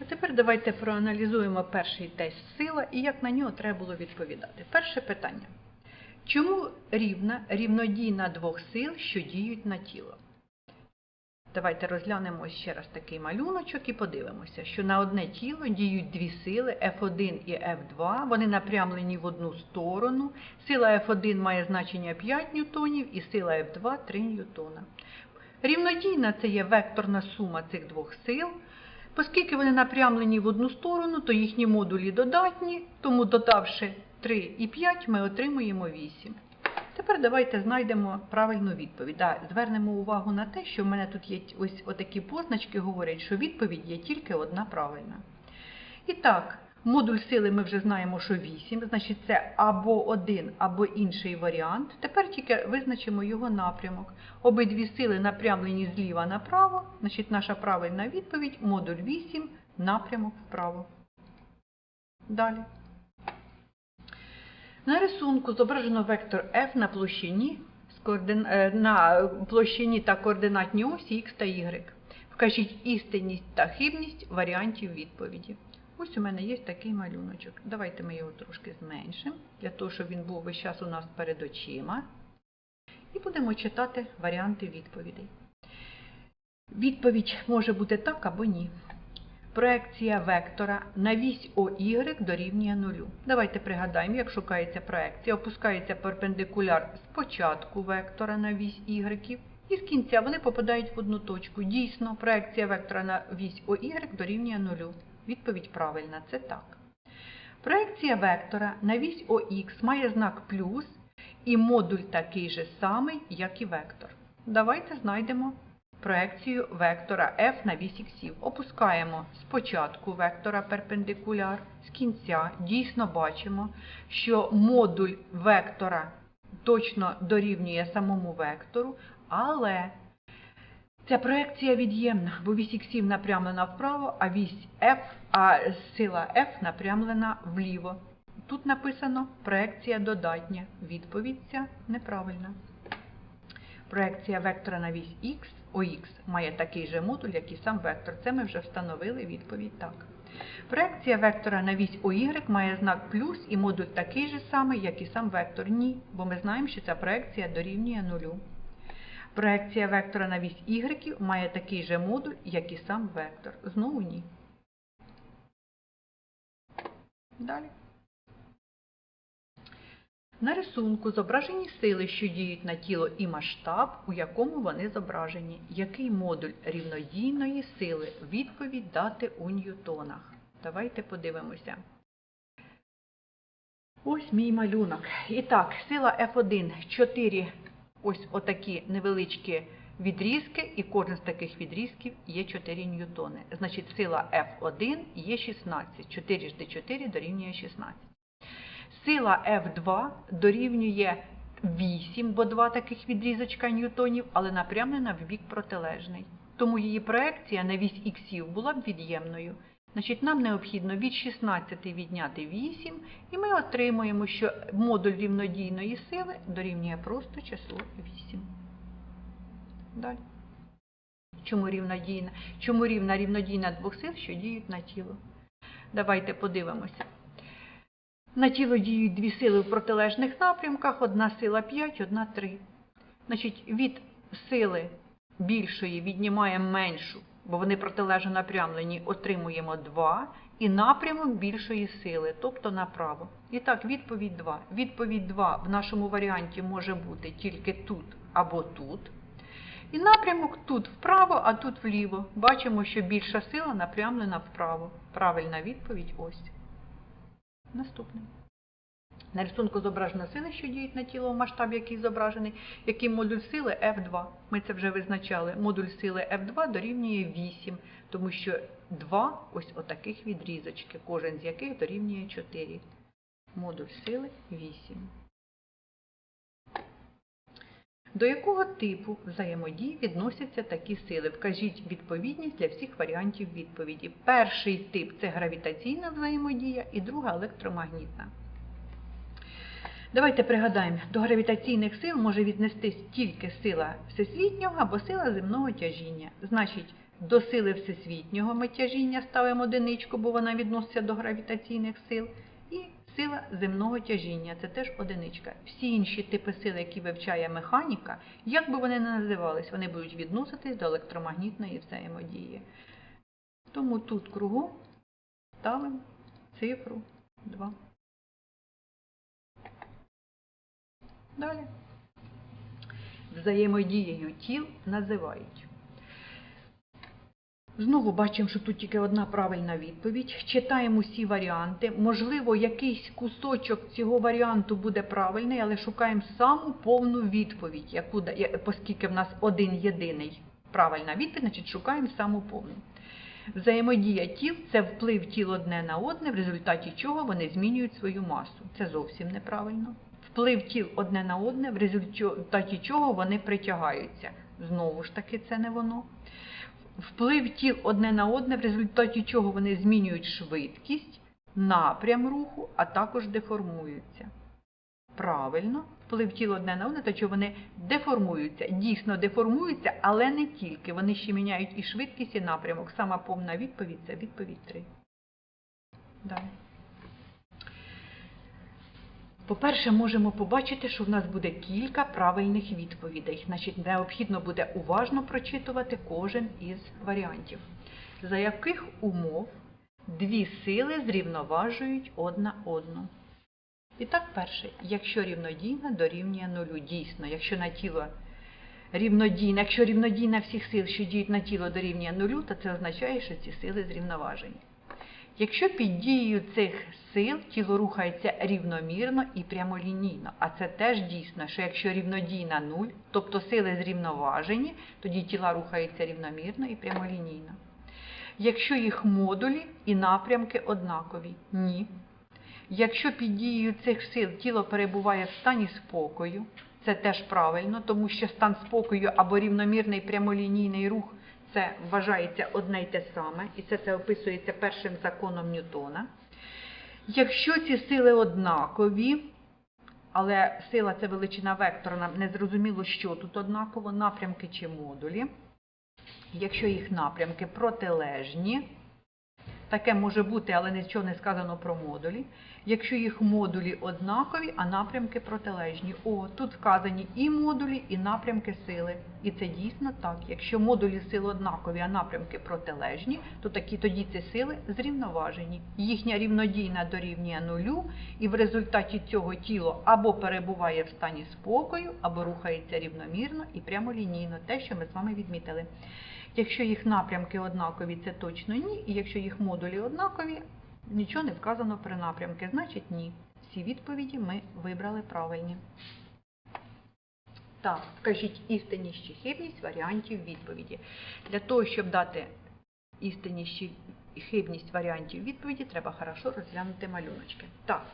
А тепер давайте проаналізуємо перший тест сила і як на нього треба було відповідати. Перше питання. Чому рівна рівнодійна двох сил, що діють на тіло? Давайте розглянемо ще раз такий малюночок і подивимося, що на одне тіло діють дві сили F1 і F2, вони напрямлені в одну сторону. Сила F1 має значення 5 ньютонів і сила F2 3 ньютона. Рівнодійна це є векторна сума цих двох сил. Оскільки вони напрямлені в одну сторону, то їхні модулі додатні, тому додавши 3 і 5, ми отримуємо 8. Тепер давайте знайдемо правильну відповідь. Да, звернемо увагу на те, що в мене тут є ось отакі позначки, говорять, що відповідь є тільки одна правильна. І так, модуль сили ми вже знаємо, що 8, значить це або один, або інший варіант. Тепер тільки визначимо його напрямок. Обидві сили напрямлені зліва направо, значить наша правильна відповідь модуль 8, напрямок вправо. Далі. На рисунку зображено вектор F на площині, е, на площині та координатній осі X та Y. Вкажіть істинність та хибність варіантів відповіді. Ось у мене є такий малюночок. Давайте ми його трошки зменшимо, для того, щоб він був весь час у нас перед очима. І будемо читати варіанти відповідей. Відповідь може бути так або ні. Проекція вектора на вісь ОY дорівнює нулю. Давайте пригадаємо, як шукається проекція. Опускається перпендикуляр з початку вектора на вісь Y, і з кінця вони попадають в одну точку. Дійсно, проекція вектора на вісь ОY дорівнює нулю. Відповідь правильна, це так. Проекція вектора на вісь ОХ має знак плюс і модуль такий же самий, як і вектор. Давайте знайдемо проекцію вектора f на вісь іксів. Опускаємо спочатку вектора перпендикуляр, з кінця дійсно бачимо, що модуль вектора точно дорівнює самому вектору, але ця проекція від'ємна, бо вісь іксів напрямлена вправо, а вісь f, а сила f напрямлена вліво. Тут написано проекція додатня. Відповідь ця неправильна. Проекція вектора на вісь х, ОХ має такий же модуль, як і сам вектор. Це ми вже встановили відповідь так. Проекція вектора на вісь ОY має знак плюс і модуль такий же самий, як і сам вектор. Ні, бо ми знаємо, що ця проекція дорівнює нулю. Проекція вектора на вісь Y має такий же модуль, як і сам вектор. Знову ні. Далі. На рисунку зображені сили, що діють на тіло і масштаб, у якому вони зображені. Який модуль рівнодійної сили? Відповідь дати у ньютонах. Давайте подивимося. Ось мій малюнок. І так, сила F1 4 ось отакі невеличкі відрізки, і кожен з таких відрізків є 4 ньютони. Значить, сила F1 є 16. 4 жди 4 дорівнює 16. Сила F2 дорівнює 8, бо два таких відрізочка ньютонів, але напрямлена в бік протилежний. Тому її проекція на вісь іксів була б від'ємною. Значить, нам необхідно від 16 відняти 8, і ми отримуємо, що модуль рівнодійної сили дорівнює просто число 8. Далі. Чому рівнодійна? Чому рівна рівнодійна двох сил, що діють на тіло? Давайте подивимося. На тіло діють дві сили в протилежних напрямках, одна сила 5, одна 3. Значить, від сили більшої віднімаємо меншу, бо вони протилежно напрямлені, отримуємо 2, і напрямок більшої сили, тобто направо. І так, відповідь 2. Відповідь 2 в нашому варіанті може бути тільки тут або тут. І напрямок тут вправо, а тут вліво. Бачимо, що більша сила напрямлена вправо. Правильна відповідь ось. Наступний. На рисунку зображено сили, що діють на тіло, масштаб який зображений, який модуль сили F2. Ми це вже визначали. Модуль сили F2 дорівнює 8, тому що 2 ось отаких відрізочки, кожен з яких дорівнює 4. Модуль сили 8. До якого типу взаємодії відносяться такі сили? Вкажіть відповідність для всіх варіантів відповіді. Перший тип це гравітаційна взаємодія і друга електромагнітна. Давайте пригадаємо, до гравітаційних сил може віднестись тільки сила всесвітнього або сила земного тяжіння. Значить, До сили всесвітнього ми тяжіння ставимо одиничку, бо вона відноситься до гравітаційних сил. І сила земного тяжіння це теж одиничка. Всі інші типи сил, які вивчає механіка, як би вони не називались, вони будуть відноситись до електромагнітної взаємодії. Тому тут кругом ставимо цифру 2. Далі. Взаємодією тіл називають. Знову бачимо, що тут тільки одна правильна відповідь. Читаємо усі варіанти. Можливо, якийсь кусочок цього варіанту буде правильний, але шукаємо саму повну відповідь, яку, оскільки в нас один єдиний правильна відповідь, значить шукаємо саму повну. Взаємодія тіл це вплив тіл одне на одне, в результаті чого вони змінюють свою масу. Це зовсім неправильно. Вплив тіл одне на одне, в результаті чого вони притягаються. Знову ж таки, це не воно. Вплив тіл одне на одне, в результаті чого вони змінюють швидкість, напрям руху, а також деформуються. Правильно, вплив тіл одне на одне, то що вони деформуються, дійсно деформуються, але не тільки. Вони ще міняють і швидкість, і напрямок. Сама повна відповідь це відповідь 3. Далі. По-перше, можемо побачити, що в нас буде кілька правильних відповідей. Значить, необхідно буде уважно прочитувати кожен із варіантів. За яких умов дві сили зрівноважують одна одну? І так, перше, якщо рівнодійна дорівнює нулю, дійсно, якщо на тіло рівнодійна, якщо рівнодійна всіх сил, що діють на тіло дорівнює нулю, то це означає, що ці сили зрівноважені. Якщо під дією цих сил тіло рухається рівномірно і прямолінійно, а це теж дійсно, що якщо рівнодійна нуль, тобто сили зрівноважені, тоді тіла рухаються рівномірно і прямолінійно. Якщо їх модулі і напрямки однакові, ні. Якщо під дією цих сил тіло перебуває в стані спокою, це теж правильно, тому що стан спокою або рівномірний прямолінійний рух це вважається одне й те саме, і це, це описується першим законом Ньютона. Якщо ці сили однакові, але сила це величина вектора, нам не зрозуміло, що тут однаково, напрямки чи модулі. Якщо їх напрямки протилежні, таке може бути, але нічого не сказано про модулі. Якщо їх модулі однакові, а напрямки протилежні. О, тут вказані і модулі, і напрямки сили. І це дійсно так. Якщо модулі сил однакові, а напрямки протилежні, то такі тоді ці сили зрівноважені. Їхня рівнодійна дорівнює нулю, і в результаті цього тіло або перебуває в стані спокою, або рухається рівномірно і прямолінійно, те, що ми з вами відмітили. Якщо їх напрямки однакові, це точно ні. І якщо їх модулі однакові, нічого не вказано про напрямки, значить ні. Всі відповіді ми вибрали правильні. Так, вкажіть істинність чи хибність варіантів відповіді. Для того, щоб дати істинність чи хибність варіантів відповіді, треба хорошо розглянути малюночки. Так,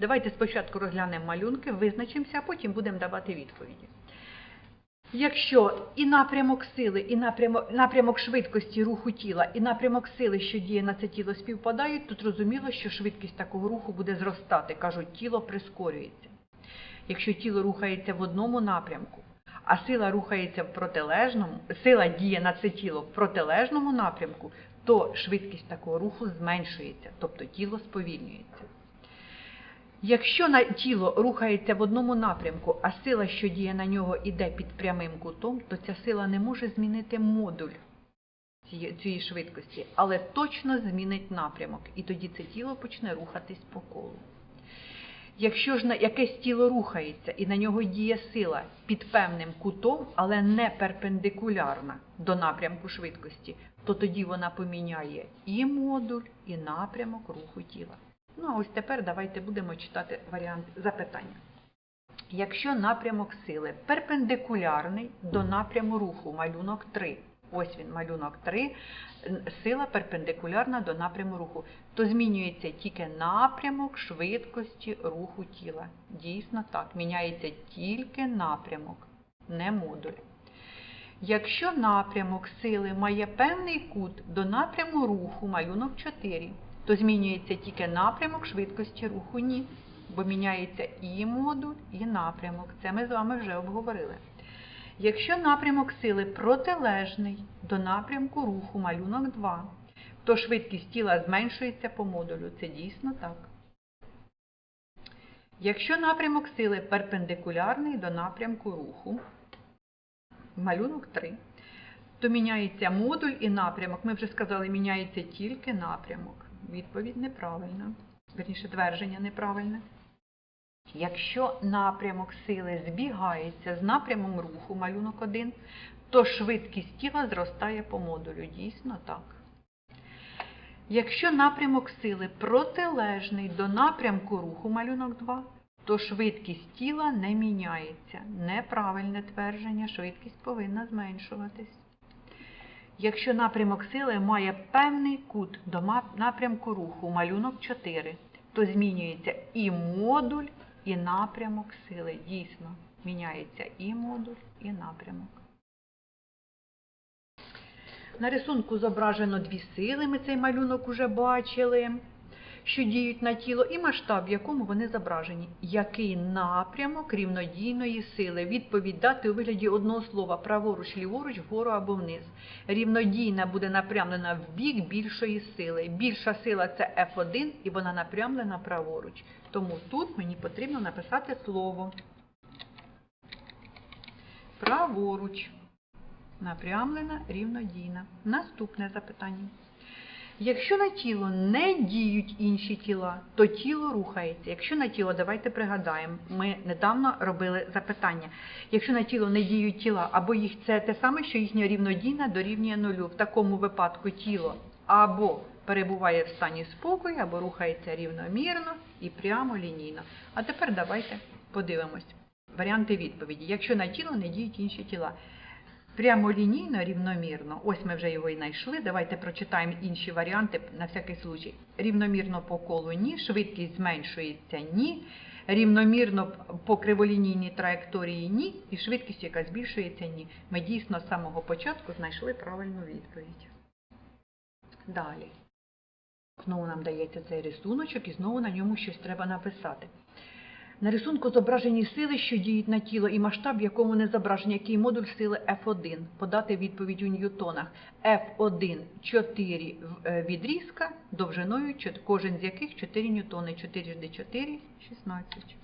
давайте спочатку розглянемо малюнки, визначимося, а потім будемо давати відповіді. Якщо і напрямок сили, і напрямок, напрямок швидкості руху тіла, і напрямок сили, що діє на це тіло, співпадають, то зрозуміло, що швидкість такого руху буде зростати. Кажуть, тіло прискорюється. Якщо тіло рухається в одному напрямку, а сила рухається в протилежному, сила діє на це тіло в протилежному напрямку, то швидкість такого руху зменшується, тобто тіло сповільнюється. Якщо на тіло рухається в одному напрямку, а сила, що діє на нього, іде під прямим кутом, то ця сила не може змінити модуль цієї, швидкості, але точно змінить напрямок, і тоді це тіло почне рухатись по колу. Якщо ж на якесь тіло рухається і на нього діє сила під певним кутом, але не перпендикулярна до напрямку швидкості, то тоді вона поміняє і модуль, і напрямок руху тіла. Ну а ось тепер давайте будемо читати варіант запитання. Якщо напрямок сили перпендикулярний до напряму руху, малюнок 3, ось він, малюнок 3, сила перпендикулярна до напряму руху, то змінюється тільки напрямок швидкості руху тіла. Дійсно так, міняється тільки напрямок, не модуль. Якщо напрямок сили має певний кут до напряму руху, малюнок 4, то змінюється тільки напрямок швидкості руху ні, бо міняється і модуль, і напрямок. Це ми з вами вже обговорили. Якщо напрямок сили протилежний до напрямку руху малюнок 2, то швидкість тіла зменшується по модулю. Це дійсно так. Якщо напрямок сили перпендикулярний до напрямку руху, малюнок 3, то міняється модуль і напрямок. Ми вже сказали, міняється тільки напрямок. Відповідь неправильна. Верніше, твердження неправильне. Якщо напрямок сили збігається з напрямом руху малюнок 1, то швидкість тіла зростає по модулю. Дійсно так. Якщо напрямок сили протилежний до напрямку руху малюнок 2, то швидкість тіла не міняється. Неправильне твердження, швидкість повинна зменшуватись. Якщо напрямок сили має певний кут до напрямку руху малюнок 4, то змінюється і модуль, і напрямок сили. Дійсно, міняється і модуль, і напрямок. На рисунку зображено дві сили, ми цей малюнок уже бачили, що діють на тіло, і масштаб, в якому вони зображені. Який напрямок рівнодійної сили? Відповідь дати у вигляді одного слова праворуч, ліворуч, вгору або вниз. Рівнодійна буде напрямлена в бік більшої сили. Більша сила це F1 і вона напрямлена праворуч. Тому тут мені потрібно написати слово. Праворуч. Напрямлена, рівнодійна. Наступне запитання. Якщо на тіло не діють інші тіла, то тіло рухається. Якщо на тіло, давайте пригадаємо, ми недавно робили запитання. Якщо на тіло не діють тіла, або їх це те саме, що їхня рівнодійна дорівнює нулю. В такому випадку тіло або перебуває в стані спокою, або рухається рівномірно і прямо лінійно. А тепер давайте подивимось варіанти відповіді. Якщо на тіло не діють інші тіла. Прямолінійно, рівномірно. Ось ми вже його і знайшли. Давайте прочитаємо інші варіанти на всякий случай. Рівномірно по колу ні, швидкість зменшується ні. Рівномірно по криволінійній траєкторії ні, і швидкість, яка збільшується ні. Ми дійсно з самого початку знайшли правильну відповідь. Далі. Знову нам дається цей рисуночок і знову на ньому щось треба написати. На рисунку зображені сили, що діють на тіло, і масштаб, в якому не зображені, який модуль сили F1. Подати відповідь у ньютонах. F1 4 е, відрізка довжиною, кожен з яких 4 ньютони. 4 жди 4 – 16.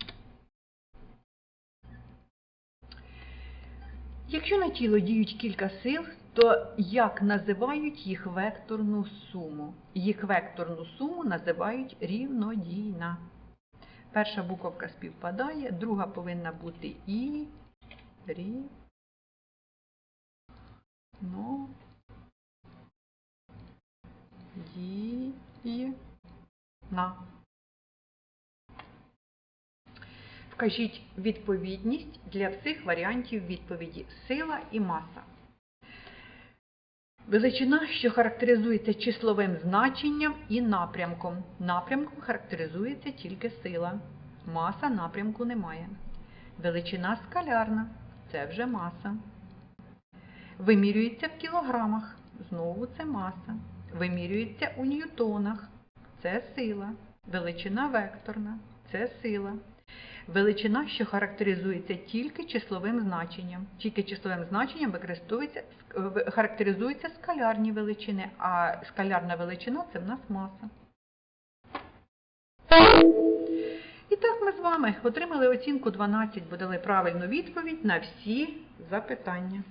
Якщо на тіло діють кілька сил, то як називають їх векторну суму? Їх векторну суму називають рівнодійна. Перша буковка співпадає, друга повинна бути і рі. Но. Ді. На. Вкажіть відповідність для всіх варіантів відповіді сила і маса. Величина, що характеризується числовим значенням і напрямком. Напрямком характеризується тільки сила. Маса напрямку немає. Величина скалярна це вже маса. Вимірюється в кілограмах. Знову це маса. Вимірюється у ньютонах. Це сила. Величина векторна це сила. Величина, що характеризується тільки числовим значенням. Тільки числовим значенням використовується, характеризуються скалярні величини, а скалярна величина це в нас маса. І так ми з вами отримали оцінку 12, бо дали правильну відповідь на всі запитання.